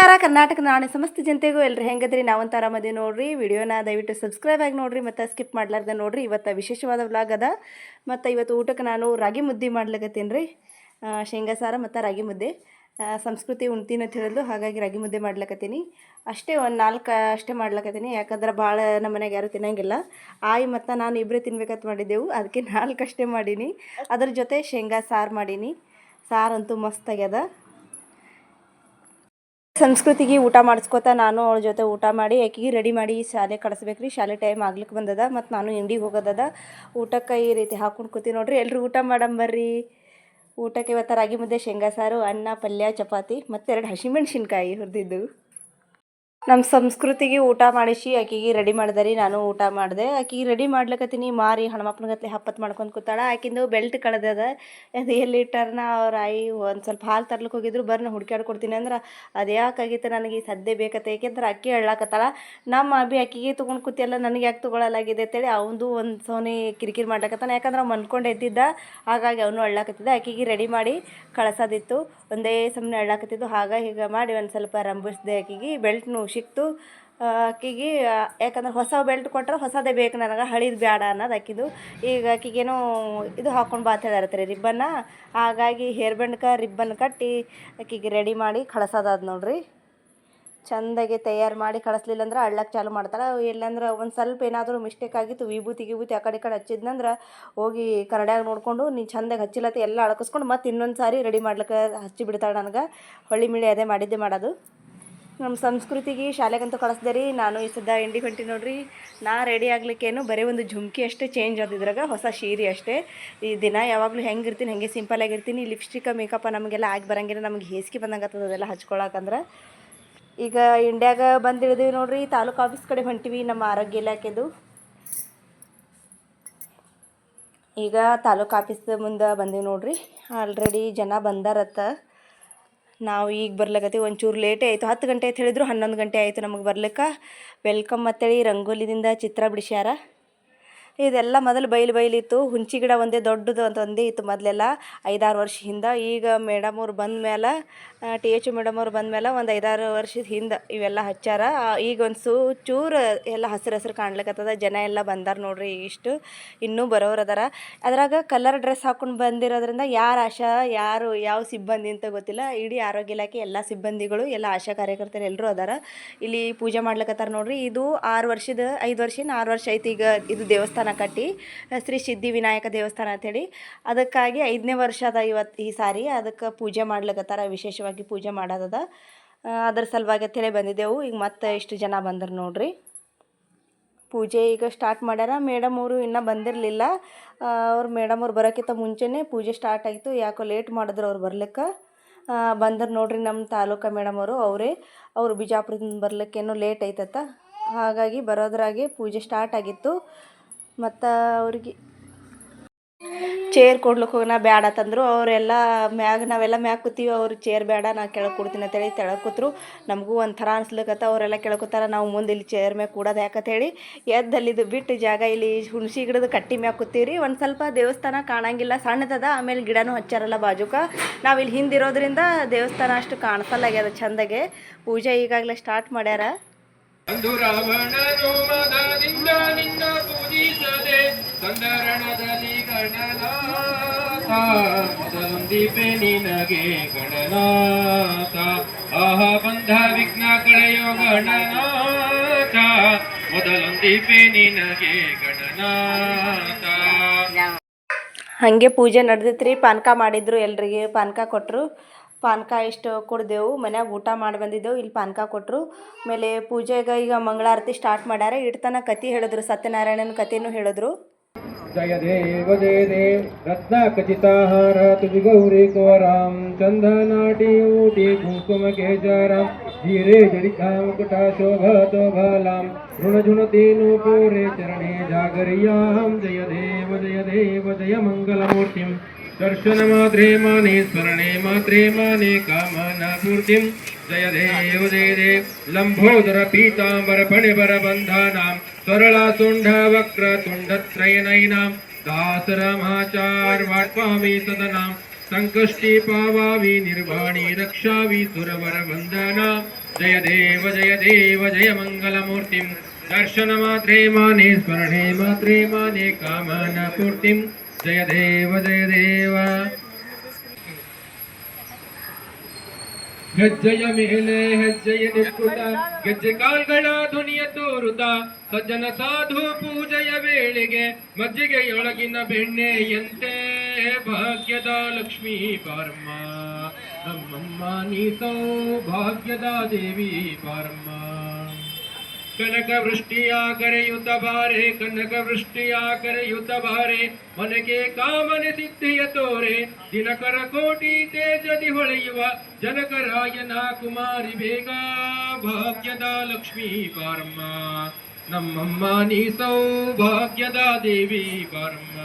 ನಮಸ್ಕಾರ. ಕರ್ನಾಟಕ ನಾಳೆ ಸಮಸ್ತ ಜನತೆಗೂ ಎಲ್ಲರೂ ಹೆಂಗದ್ರಿ? ನಾವಂತ ಆರಾಮದಿ ನೋಡ್ರಿ. ವಿಡಿಯೋನ ದಯವಿಟ್ಟು ಸಬ್ಸ್ಕ್ರೈಬ್ ಆಗಿ ನೋಡ್ರಿ, ಮತ್ತು ಸ್ಕಿಪ್ ಮಾಡ್ಲಾರ್ದೆ ನೋಡ್ರಿ. ಇವತ್ತು ವಿಶೇಷವಾದ ವ್ಲಾಗ್ ಅದ. ಮತ್ತು ಇವತ್ತು ಊಟಕ್ಕೆ ನಾನು ರಾಗಿ ಮುದ್ದೆ ಮಾಡ್ಲಿಕತ್ತೀನಿ ರೀ ಶೇಂಗಾ ಸಾರ ಮತ್ತು ರಾಗಿ ಮುದ್ದೆ. ಸಂಸ್ಕೃತಿ ಉಣ್ತೀನಿ ಅಂತ ಹೇಳಿದ್ಲು ಹಾಗಾಗಿ ರಾಗಿ ಮುದ್ದೆ ಮಾಡ್ಲಕತ್ತೀನಿ. ಅಷ್ಟೇ ಒಂದು ನಾಲ್ಕು ಅಷ್ಟೇ ಮಾಡ್ಲಕತ್ತೀನಿ. ಯಾಕಂದ್ರೆ ಭಾಳ ನಮ್ಮ ಮನೆಗೆ ಯಾರು ತಿನ್ನಂಗಿಲ್ಲ. ಆಯಿ ಮತ್ತು ನಾನು ಇಬ್ಬರೇ ತಿನ್ಬೇಕಂತ ಮಾಡಿದ್ದೆವು. ಅದಕ್ಕೆ ನಾಲ್ಕು ಅಷ್ಟೇ ಮಾಡೀನಿ. ಅದ್ರ ಜೊತೆ ಶೇಂಗಾ ಸಾರು ಮಾಡೀನಿ. ಸಾರಂತೂ ಮಸ್ತ್ ಆಗ್ಯದ ಸಂಸ್ಕೃತಿಗೆ ಊಟ ಮಾಡಿಸ್ಕೊತ ನಾನು ಅವಳ ಜೊತೆ ಊಟ ಮಾಡಿ, ಆಕೆಗೆ ರೆಡಿ ಮಾಡಿ ಶಾಲೆ ಕಳಿಸ್ಬೇಕ್ರಿ. ಶಾಲೆ ಟೈಮ್ ಆಗ್ಲಿಕ್ಕೆ ಬಂದದ ಮತ್ತು ನಾನು ಇಂಡಿಗೆ ಹೋಗೋದದ. ಊಟಕ್ಕೆ ಈ ರೀತಿ ಹಾಕೊಂಡು ಕೂತಿ ನೋಡ್ರಿ. ಎಲ್ಲರೂ ಊಟ ಮಾಡಂಬರ್ರಿ ಊಟಕ್ಕೆ ಇವತ್ತು ರಾಗಿ ಮುದ್ದೆ, ಶೇಂಗಾ ಸಾರು, ಅನ್ನ, ಪಲ್ಯ, ಚಪಾತಿ ಮತ್ತು ಎರಡು ಹಸಿಮೆಣ್ಸಿನ್ಕಾಯಿ ಹುರಿದಿದ್ದು. ನಮ್ಮ ಸಂಸ್ಕೃತಿಗೆ ಊಟ ಮಾಡಿಸಿ ಆಕಿಗೆ ರೆಡಿ ಮಾಡಿದೆ ನಾನು ಊಟ ಮಾಡಿದೆ. ಆಕಿಗೆ ರೆಡಿ ಮಾಡ್ಲಕತ್ತೀನಿ. ಮಾರಿ ಹಣಮಪ್ಪನ ಗತ್ಲೆ ಹಪ್ಪತ್ತು ಮಾಡ್ಕೊಂಡು ಕೂತಾಳ. ಆಕಿಂದು ಬೆಲ್ಟ್ ಕಳೆದದ. ಅದು ಎಲ್ಲಿ ಇಟ್ಟಾರನ ಅವ್ರ ಆಯಿ ಒಂದು ಸ್ವಲ್ಪ ಹಾಲು ತರ್ಲಿಕ್ಕೆ ಹೋಗಿದ್ರು. ಬರ್ನ ಹುಡ್ಕ್ಯಾಡ್ ಕೊಡ್ತೀನಿ ಅಂದ್ರೆ, ಅದು ಯಾಕಾಗಿತ್ತು ನನಗೆ? ಸದ್ಯ ಬೇಕತ್ತೆ. ಏಕೆಂದ್ರೆ ಅಕ್ಕಿ ಹೇಳಾಕತ್ತಾಳ ನಮ್ಮ ಅಭಿ ಅಕ್ಕಿಗೆ ತೊಗೊಂಡು ಕೂತಿಯಲ್ಲ, ನನಗೆ ಯಾಕೆ ತೊಗೊಳ್ಳಲಾಗಿದೆ ಅಂತೇಳಿ ಅವನದು ಒಂದು ಸೋನಿ ಕಿರಿಕಿರಿ ಮಾಡ್ಲಕತ್ತಾನ. ಯಾಕಂದ್ರೆ ಅವ್ನು ಮನ್ಕೊಂಡು ಎದ್ದಿದ್ದ, ಹಾಗಾಗಿ ಅವನು ಅಳ್ಳಾಕತ್ತಿದ್ದ. ಅಕ್ಕಿಗೆ ರೆಡಿ ಮಾಡಿ ಕಳ್ಸೋದಿತ್ತು. ಒಂದೇ ಸಮನೆ ಅಳ್ಳಾಕತ್ತಿದ್ದು. ಹಾಗ ಹೀಗೆ ಮಾಡಿ ಒಂದು ಸ್ವಲ್ಪ ರಂಬಿಸ್ದೆ ಆಕಿಗೆ ಬೆಲ್ಟ್ನು ಸಿಕ್ತು ಆಕಿಗೆ ಯಾಕಂದ್ರೆ ಹೊಸ ಬೆಲ್ಟ್ ಕೊಟ್ರೆ ಹೊಸದೇ ಬೇಕು ನನಗೆ, ಹಳಿದು ಬೇಡ ಅನ್ನೋದು ಆಕಿದು. ಈಗ ಆಕಿಗೇನೋ ಇದು ಹಾಕೊಂಡು ಬಾ ಅಂತ ರಿಬ್ಬನ್ನ. ಹಾಗಾಗಿ ಹೇರ್ ಬ್ಯಾಂಡ್ಗೆ ರಿಬ್ಬನ್ ಕಟ್ಟಿ ಆಕಿಗೆ ರೆಡಿ ಮಾಡಿ ಕಳ್ಸೋದಾದ ನೋಡ್ರಿ. ಚಂದಾಗಿ ತಯಾರು ಮಾಡಿ ಕಳಿಸ್ಲಿಲ್ಲ ಅಂದ್ರೆ ಅಳ್ಳಕ್ಕೆ ಚಾಲು ಮಾಡ್ತಾರೆ ಇಲ್ಲಾಂದ್ರೆ ಒಂದು ಸ್ವಲ್ಪ ಏನಾದರೂ ಮಿಸ್ಟೇಕ್ ಆಗಿತ್ತು, ವಿಭೂತಿ ಗಿಭೂತಿ ಆ ಕಡೆ ಕಡೆ ಹಚ್ಚಿದ್ನಂದ್ರೆ ಹೋಗಿ ಕನ್ನಡ್ಯಾಗ ನೋಡಿಕೊಂಡು ನೀ ಚಂದಾಗಿ ಹಚ್ಚಿಲ್ಲತ್ತೆ ಎಲ್ಲ ಅಳಕಿಸ್ಕೊಂಡು ಮತ್ತೆ ಇನ್ನೊಂದು ಸಾರಿ ರೆಡಿ ಮಾಡ್ಲಿಕ್ಕೆ ಹಚ್ಚಿ ಬಿಡ್ತಾಳೆ ನನಗೆ. ಹೊಳ್ಳಿ ಮಿಳಿ ಅದೇ ಮಾಡಿದ್ದೆ ಮಾಡೋದು. ನಮ್ಮ ಸಂಸ್ಕೃತಿಗೆ ಶಾಲೆಗಂತೂ ಕಳಿಸ್ದೆ ರೀ. ನಾನು ಈ ಸದ್ದ ಇಂಡಿ ಹೊಂಟಿ ನೋಡ್ರಿ. ನಾ ರೆಡಿ ಆಗ್ಲಿಕ್ಕೇನು ಬರೀ ಒಂದು ಝುಮ್ಕಿ ಅಷ್ಟೇ ಚೇಂಜ್ ಆದಿದ್ರಾಗ ಹೊಸ ಸೀರೆ ಅಷ್ಟೇ. ಈ ದಿನ ಯಾವಾಗಲೂ ಹೆಂಗೆ ಇರ್ತೀನಿ, ಹೆಂಗೆ ಸಿಂಪಲ್ ಆಗಿರ್ತೀನಿ ಲಿಪ್ಸ್ಟಿಕ್ ಮೇಕಪ್ ನಮಗೆಲ್ಲ ಆಗಿ ಬರಂಗಿಲ್ಲ, ನಮಗೆ ಹೇಸಿಗೆ ಬಂದಂಗೆ ಆಗ್ತದೆ ಅದೆಲ್ಲ ಹಚ್ಕೊಳಕಂದ್ರೆ ಈಗ ಇಂಡಿಯಾಗ ಬಂದಿಳಿದೀವಿ ನೋಡ್ರಿ, ತಾಲೂಕು ಆಫೀಸ್ ಕಡೆ ಹೊಂಟಿವಿ, ನಮ್ಮ ಆರೋಗ್ಯ ಇಲಾಖೆದು. ಈಗ ತಾಲೂಕು ಆಫೀಸ್ ಮುಂದೆ ಬಂದೀವಿ ನೋಡ್ರಿ. ಆಲ್ರೆಡಿ ಜನ ಬಂದಾರತ್ತ. ನಾವು ಈಗ ಬರ್ಲಕತ್ತೀವಿ, ಒಂಚೂರು ಲೇಟೇ ಆಯಿತು. ಹತ್ತು ಗಂಟೆ ಅಂತ ಹೇಳಿದ್ರು, ಹನ್ನೊಂದು ಗಂಟೆ ಆಯಿತು ನಮಗೆ ಬರ್ಲಿಕ್ಕೆ. ವೆಲ್ಕಮ್ ಅಂತೇಳಿ ರಂಗೋಲಿದಿಂದ ಚಿತ್ರ ಬಿಡಿಸ್ಯಾರ. ಇದೆಲ್ಲ ಮೊದಲು ಬಯಲು ಬಯಲಿತ್ತು ಹುಂಚಿ ಗಿಡ ಒಂದೇ ದೊಡ್ಡದು ಅಂತ ಒಂದೇ ಇತ್ತು ಮೊದಲೆಲ್ಲ. ಐದಾರು ವರ್ಷ ಹಿಂದೆ ಈಗ ಮೇಡಮ್ ಅವ್ರು ಬಂದ ಮೇಲೆ ಟಿ ಎಚ್ ಮೇಡಮ್ ಅವ್ರು ಬಂದ ಮೇಲೆ ಒಂದು ಐದಾರು ವರ್ಷದ ಹಿಂದೆ ಇವೆಲ್ಲ ಹಚ್ಚಾರ. ಈಗ ಒಂದು ಸೂ ಚೂರು ಎಲ್ಲ ಹಸಿರು ಹಸಿರು ಕಾಣ್ಲಿಕ್ಕತ್ತದ ಜನ ಎಲ್ಲ ಬಂದಾರ ನೋಡ್ರಿ ಇಷ್ಟು. ಇನ್ನೂ ಬರೋರು ಅದಾರ. ಅದ್ರಾಗ ಕಲರ್ ಡ್ರೆಸ್ ಹಾಕೊಂಡು ಬಂದಿರೋದ್ರಿಂದ ಯಾರು ಆಶಾ, ಯಾರು, ಯಾವ ಸಿಬ್ಬಂದಿ ಅಂತ ಗೊತ್ತಿಲ್ಲ. ಇಡೀ ಆರೋಗ್ಯ ಇಲಾಖೆ ಎಲ್ಲ ಸಿಬ್ಬಂದಿಗಳು, ಎಲ್ಲ ಆಶಾ ಕಾರ್ಯಕರ್ತರು ಎಲ್ಲರೂ ಅದಾರ. ಇಲ್ಲಿ ಪೂಜೆ ಮಾಡ್ಲಿಕ್ಕತ್ತಾರ ನೋಡ್ರಿ. ಇದು ಆರು ವರ್ಷದ, ಐದು ವರ್ಷ ಆರು ವರ್ಷ ಐತಿ ಈಗ ಇದು ದೇವಸ್ಥಾನ ಕಟ್ಟಿ ಶ್ರೀ ಸಿದ್ಧಿ ವಿನಾಯಕ ದೇವಸ್ಥಾನ ಅಂತೇಳಿ. ಅದಕ್ಕಾಗಿ ಐದನೇ ವರ್ಷದ ಇವತ್ತು ಈ ಸಾರಿ ಅದಕ್ಕೆ ಪೂಜೆ ಮಾಡ್ಲಿಕ್ಕತ್ತಾರ ವಿಶೇಷವಾಗಿ ಪೂಜೆ ಮಾಡೋದದ. ಅದರ ಸಲುವಾಗಿ ಅಂತೇಳಿ ಬಂದಿದ್ದೆವು. ಈಗ ಮತ್ತೆ ಇಷ್ಟು ಜನ ಬಂದರು ನೋಡ್ರಿ. ಪೂಜೆ ಈಗ ಸ್ಟಾರ್ಟ್ ಮಾಡ್ಯಾರ. ಮೇಡಮ್ ಅವರು ಇನ್ನೂ ಬಂದಿರಲಿಲ್ಲ. ಅವ್ರು ಮೇಡಮ್ ಅವ್ರು ಬರೋಕ್ಕಿಂತ ಮುಂಚೆನೇ ಪೂಜೆ ಸ್ಟಾರ್ಟ್ ಆಯಿತು. ಯಾಕೋ ಲೇಟ್ ಮಾಡಿದ್ರು ಅವ್ರು ಬರ್ಲಿಕ್ಕೆ. ಬಂದರು ನೋಡ್ರಿ ನಮ್ಮ ತಾಲೂಕ ಮೇಡಮ್ ಅವರು, ಅವರೇ. ಅವರು ಬಿಜಾಪುರದಿಂದ ಬರ್ಲಿಕ್ಕೇನೋ ಲೇಟ್ ಐತತ್ತ. ಹಾಗಾಗಿ ಬರೋದ್ರಾಗೆ ಪೂಜೆ ಸ್ಟಾರ್ಟ್ ಆಗಿತ್ತು. ಮತ್ತು ಅವ್ರಿಗೆ ಚೇರ್ ಕೊಡ್ಲಿಕ್ಕೆ ಹೋಗೋಣ ಬೇಡ ತಂದರು. ಅವರೆಲ್ಲ ಮ್ಯಾಗ ನಾವೆಲ್ಲ ಮ್ಯಾಗ ಕೂತೀವಿ. ಅವ್ರು ಚೇರ್ ಬೇಡ ನಾ ಕೆಳಗೆ ಕೊಡ್ತೀನಿ ಅಂತೇಳಿ ತೆಳಗೆ ಕೂತ್ರು. ನಮಗೂ ಒಂಥರ ಅನ್ಸ್ಲಕತ್ತ. ಅವರೆಲ್ಲ ಕೆಳಕೋತಾರ ಕೂತಾರ. ನಾವು ಮುಂದೆ ಇಲ್ಲಿ ಚೇರ್ ಮ್ಯಾಗ ಕೂಡೋದು ಯಾಕಂತೇಳಿ ಎದ್ದಲ್ಲಿದ್ದು ಬಿಟ್ಟು ಜಾಗ ಇಲ್ಲಿ ಹುಣಸಿ ಗಿಡದ ಕಟ್ಟಿ ಮ್ಯಾಗ ಕೂತೀವ್ರಿ. ಒಂದು ಸ್ವಲ್ಪ ದೇವಸ್ಥಾನ ಕಾಣಂಗಿಲ್ಲ. ಸಣ್ಣದದ, ಆಮೇಲೆ ಗಿಡನೂ ಹಚ್ಚಾರಲ್ಲ ಬಾಜುಕ. ನಾವು ಇಲ್ಲಿ ಹಿಂದಿರೋದ್ರಿಂದ ದೇವಸ್ಥಾನ ಅಷ್ಟು ಕಾಣಿಸಲ್ಲಾಗ್ಯದ ಚಂದಗೆ. ಪೂಜೆ ಈಗಾಗಲೇ ಸ್ಟಾರ್ಟ್ ಮಾಡ್ಯಾರ. ಪೂಜಿಸದೆ ಸಂದರಣದಲ್ಲಿ ಗಣನಾಥ ಮೊದಲೊಂದಿಪೆ ನಿನಗೆ ಗಣನಾಥ. ಆಹ, ಬಂಧ ವಿಘ್ನ ಕಳೆಯೋ ಗಣನಾಥ. ಮೊದಲೊಂದಿಪೆ ನಿನಗೆ ಗಣನಾಥ. ಹಾಗೆ ಪೂಜೆ ನಡೆದಿತ್ತು ಪಾನಕ ಮಾಡಿದ್ರು ಎಲ್ರಿಗೆ, ಪಾನಕ ಕೊಟ್ಟರು ಪಾನಕ ಇಷ್ಟು ಕೊಡ್ದೆವು, ಮನ್ಯಾಗ ಊಟ ಮಾಡಿ ಬಂದಿದ್ದೆವು, ಇಲ್ಲಿ ಪಾನಕ ಕೊಟ್ಟರು ಆಮೇಲೆ ಪೂಜೆಗೆ ಈಗ ಮಂಗಳಾರತಿ ಸ್ಟಾರ್ಟ್ ಮಾಡ್ಯಾರ. ಇಡ್ತನ ಕತೆ ಹೇಳಿದ್ರು, ಸತ್ಯನಾರಾಯಣನ ಕಥೆನೂ ಹೇಳಿದ್ರು. ಜಯ ದೇವ ಜಯ ದೇವ ರತ್ನ ಖಚಿತಾಹಾರ ತುಜಿ ಗೌರಿ ಕೋರಾಂ ಚಂದನಾಟಿ ಊಟಿ, ಕುಂಕುಮ ಕೇಜಾರಾಮ್ ಧೀರೆ ಕಾಮ ಕುಟ ಶೋಭ ಬಾಲಾಂ ಋಣ ಝುಣತೀನು ಪೂರೆ ಚರಣೆ ಜಾಗರಿಯಾಂ, ಜಯ ದೇವ ಜಯ ದೇವ, ಜಯ ಮಂಗಲಮೂರ್ತಿಂ दर्शन मात्रे माने स्वर्णे मात्रे माने कामनापूर्तिं जयदेव दास रामाचार सरलातुण्डवक्रतुण्डत्रयनयनां सदना संकष्टी पावावी, निर्वाणी रक्षामि सुरवरवन्दनां जयदेव जयदेव जयमङ्गलमूर्तिं दर्शनमात्रे माने स्वर्णे मात्रे माने कामनापूर्तिं ನಿರ್ವಾಣಿ ರಕ್ಷಾವಿ ಸುರವರ ವಂದನ ಜಯ ದೇವ ಜಯ ದೇವ ಜಯ ಮಂಗಲಮೂರ್ತಿಂ ದರ್ಶನ ಮಾತ್ರೇ ಮಾನೆ ಸ್ಮರಣೆ ಮಾತ್ರೇ ಮಾನೆ ಕಾಮನ ಪೂರ್ತಿಂ ಜಯ ದೇವ ಜಯ ದೇವ ಹೆಜ್ಜೆಯ ಮೇಲೆ ಹೆಜ್ಜೆಯ ನಿಕ್ಕುತ ಗೆಜ್ಜೆ ಕಾಲ್ಗಳ ಧ್ವನಿಯ ತೋರುತ್ತ ಸಜ್ಜನ ಸಾಧು ಪೂಜೆಯ ವೇಳೆಗೆ ಮಜ್ಜಿಗೆಯೊಳಗಿನ ಬೆಣ್ಣೆಯಂತೆ ಭಾಗ್ಯದ ಲಕ್ಷ್ಮೀ ಪಾರಮ್ಮ। ನಮ್ಮಮ್ಮ ನೀ ಸೌಭಾಗ್ಯದ ದೇವಿ ಪಾರಮ್ಮ। ಕನಕ ವೃಷ್ಟಿಯ ಕರೆಯುತ್ತ ಬಾರೆ ಕನಕ ವೃಷ್ಟಿಯ ಕರೆಯುತ್ತ ಬಾರೆ, ಮನೆಗೆ ಕಾಮನೆ ಸಿದ್ಧಿಯ ತೋರೆ, ದಿನಕರ ಕೋಟಿ ತೇಜದಿ ಹೊಳೆಯುವ ಜನಕರಾಯನ ಕುಮಾರಿ ಬೇಗ, ಭಾಗ್ಯದ ಲಕ್ಷ್ಮೀ ಪಾರಮ್ಮ ನಮ್ಮಮ್ಮ ನೀ ಸೌಭಾಗ್ಯದ ದೇವಿ ಪಾರಮ್ಮ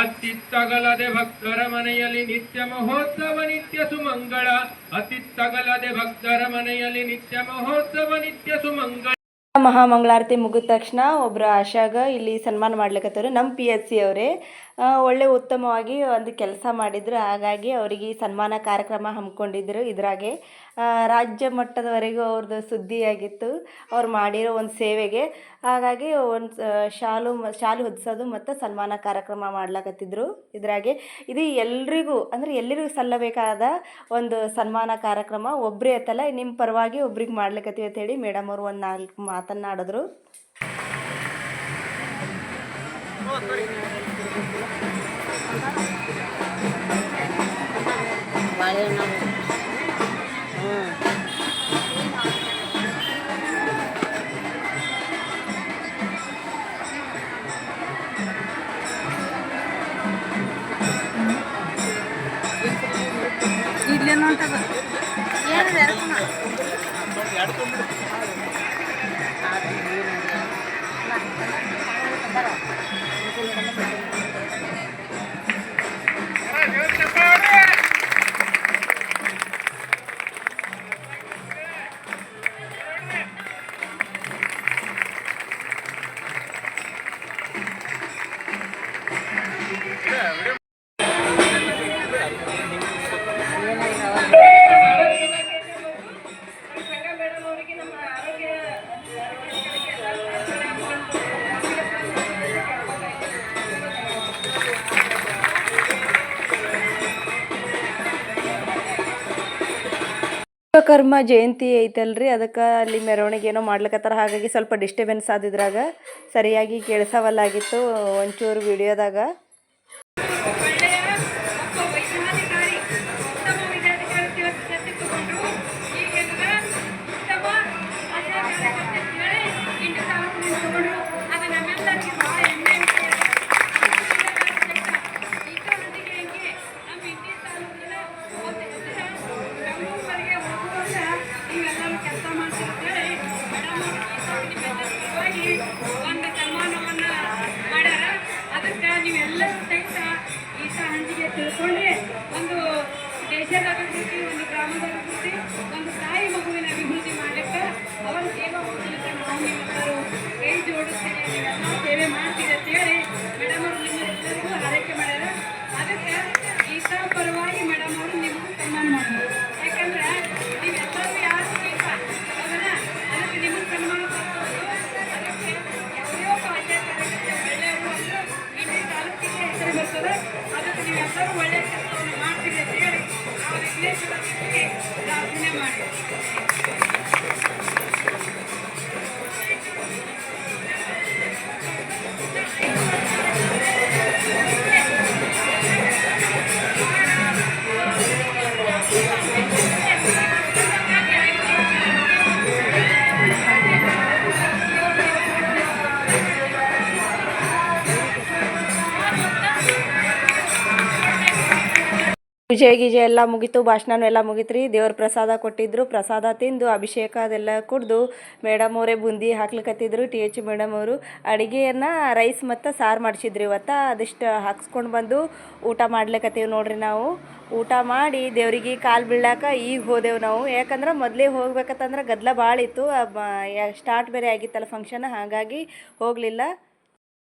ಅತ್ತಿತ್ತಗಲದೆ ಭಕ್ತರ ಮನೆಯಲ್ಲಿ ನಿತ್ಯ ಮಹೋತ್ಸವ, ನಿತ್ಯ ಸುಮಂಗಳ. ಅತ್ತಿತ್ತಗಲದೆ ಭಕ್ತರ ಮನೆಯಲ್ಲಿ ನಿತ್ಯ ಮಹೋತ್ಸವ, ನಿತ್ಯ ಸುಮಂಗಳ. ಮಹಾಮಂಗಳಾರತಿ ಮುಗಿದ ತಕ್ಷಣ ಒಬ್ಬರು ಆಶಾಗ ಇಲ್ಲಿ ಸನ್ಮಾನ ಮಾಡ್ಲಿಕತ್ತವ್ರು ನಮ್ಮ ಪಿ ಎಸ್ ಸಿ ಅವರೇ. ಒಳ್ಳೆ ಉತ್ತಮವಾಗಿ ಒಂದು ಕೆಲಸ ಮಾಡಿದ್ರು. ಹಾಗಾಗಿ ಅವರಿಗೆ ಸನ್ಮಾನ ಕಾರ್ಯಕ್ರಮ ಹಮ್ಮಿಕೊಂಡಿದ್ರು ಇದ್ರಾಗೆ. ರಾಜ್ಯ ಮಟ್ಟದವರೆಗೂ ಅವ್ರದ್ದು ಸುದ್ದಿಯಾಗಿತ್ತು. ಅವ್ರು ಮಾಡಿರೋ ಒಂದು ಸೇವೆಗೆ. ಹಾಗಾಗಿ ಒಂದು ಶಾಲು ಶಾಲು ಹೊದಿಸೋದು ಮತ್ತು ಸನ್ಮಾನ ಕಾರ್ಯಕ್ರಮ ಮಾಡ್ಲಕತ್ತಿದ್ರು. ಇದ್ರಾಗೆ ಇದು ಎಲ್ರಿಗೂ, ಅಂದರೆ ಎಲ್ಲರಿಗೂ ಸಲ್ಲಬೇಕಾದ ಒಂದು ಸನ್ಮಾನ ಕಾರ್ಯಕ್ರಮ. ಒಬ್ಬರೇ ಐತಲ್ಲ ನಿಮ್ಮ ಪರವಾಗಿ ಒಬ್ರಿಗೆ ಅಂತ ಹೇಳಿ ಮೇಡಮ್ ಅವರು ಒಂದು ನಾಲ್ಕು ಮಾತನ್ನಾಡಿದ್ರು. ಬಾಳೆಹಣ್ಣು ಏನು ವಿಶ್ವಕರ್ಮ ಜಯಂತಿ ಐತಲ್ರಿ, ಅದಕ್ಕೆ ಅಲ್ಲಿ ಮೆರವಣಿಗೆ ಏನೋ ಮಾಡ್ಲಿಕ್ಕತ್ತಾರ ಹಾಗಾಗಿ ಸ್ವಲ್ಪ ಡಿಸ್ಟರ್ಬೆನ್ಸ್ ಆದಿದ್ರಾಗ ಸರಿಯಾಗಿ ಕೇಳಿಸವಲ್ಲಾಗಿತ್ತು ಒಂಚೂರು ವಿಡಿಯೋದಾಗ ಅಭಿವೃದ್ಧಿ ಒಂದು ತಾಯಿ ಮಗುವಿನ ಅಭಿವೃದ್ಧಿ ಮಾಡಲಿಕ್ಕೆ ಅವರ ಸೇವಾ ಹೋಗ್ಲಿಕ್ಕೆ ನಾವು ನೀವೆಲ್ಲರೂ ಕೈ ಜೋಡಿಸ್ತೀರಿ ನೀವೆಲ್ಲ ಸೇವೆ ಮಾಡ್ತೀರಿ ಅಂತ ಮೇಡಮ್ ಅವರು ನಿಮ್ಮೆಲ್ಲರಿಗೂ ಆರೈಕೆ ಮಾಡ್ಯಾರ. ಅದಕ್ಕೆ ಈತ ಪರವಾಗಿ ಮೇಡಮ್ ಅವರು ನಿಮಗೂ ಸನ್ಮಾನ ಮಾಡ್ತಾರೆ ಯಾಕಂದ್ರೆ ನೀವೆಲ್ಲರೂ ಯಾರು ಅದಕ್ಕೆ ನಿಮಗೆ ಸನ್ಮಾನ ಅದಕ್ಕೆ ಬರ್ತದೆ. ಅದಕ್ಕೆ ಒಳ್ಳೆಯ ಕೆಲಸವನ್ನು ಮಾಡ್ತೀರಿ ಅಂತ ಹೇಳಿ ನಾವು ಮಾಡಿ ಪೂಜೆ ಗೀಜೆ ಎಲ್ಲ ಮುಗೀತು, ಭಾಷಣನೂ ಎಲ್ಲ ಮುಗಿತ್ರಿ. ರೀ ದೇವ್ರ ಪ್ರಸಾದ ಕೊಟ್ಟಿದ್ರು, ಪ್ರಸಾದ ತಿಂದು, ಅಭಿಷೇಕ ಅದೆಲ್ಲ ಕುಡ್ದು, ಮೇಡಮ್ ಅವರೇ ಬುಂದಿ ಹಾಕ್ಲಿಕ್ಕತ್ತಿದ್ರು ಟಿ ಎಚ್ ಮೇಡಮ್ ಅವರು. ಅಡುಗೆಯನ್ನು ರೈಸ್ ಮತ್ತು ಸಾರು ಮಾಡಿಸಿದ್ರು ಇವತ್ತು. ಅದಿಷ್ಟು ಹಾಕ್ಸ್ಕೊಂಡು ಬಂದು ಊಟ ಮಾಡ್ಲಿಕ್ಕತ್ತೀವಿ ನೋಡ್ರಿ ನಾವು. ಊಟ ಮಾಡಿ ದೇವ್ರಿಗೆ ಕಾಲು ಬೀಳಾಕ ಈಗ ಹೋದೆವು ನಾವು. ಯಾಕಂದ್ರೆ ಮೊದಲೇ ಹೋಗ್ಬೇಕಂತಂದ್ರೆ ಗದ್ದಲ ಭಾಳ ಇತ್ತು ಸ್ಟಾರ್ಟ್ ಬೇರೆ ಆಗಿತ್ತಲ್ಲ ಫಂಕ್ಷನ್ ಹಾಗಾಗಿ ಹೋಗಲಿಲ್ಲ.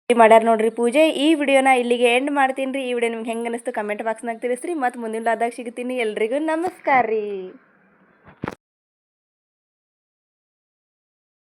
ಮಾಡ್ಯಾರ ನೋಡ್ರಿ ಪೂಜೆ. ಈ ವಿಡಿಯೋನ ಇಲ್ಲಿಗೆ ಎಂಡ್ ಮಾಡ್ತೀನಿ ರೀ. ಈ ವಿಡಿಯೋ ನಿಮ್ಗೆ ಹೆಂಗೆ ಅನಿಸ್ತು ಕಮೆಂಟ್ ಬಾಕ್ಸ್ನಾಗ ತಿಳಿಸ್ರಿ. ಮತ್ತು ಮುಂದಿನ ಲಾದಾಗ ಸಿಗ್ತೀನಿ ಎಲ್ರಿಗೂ. ನಮಸ್ಕಾರ ರೀ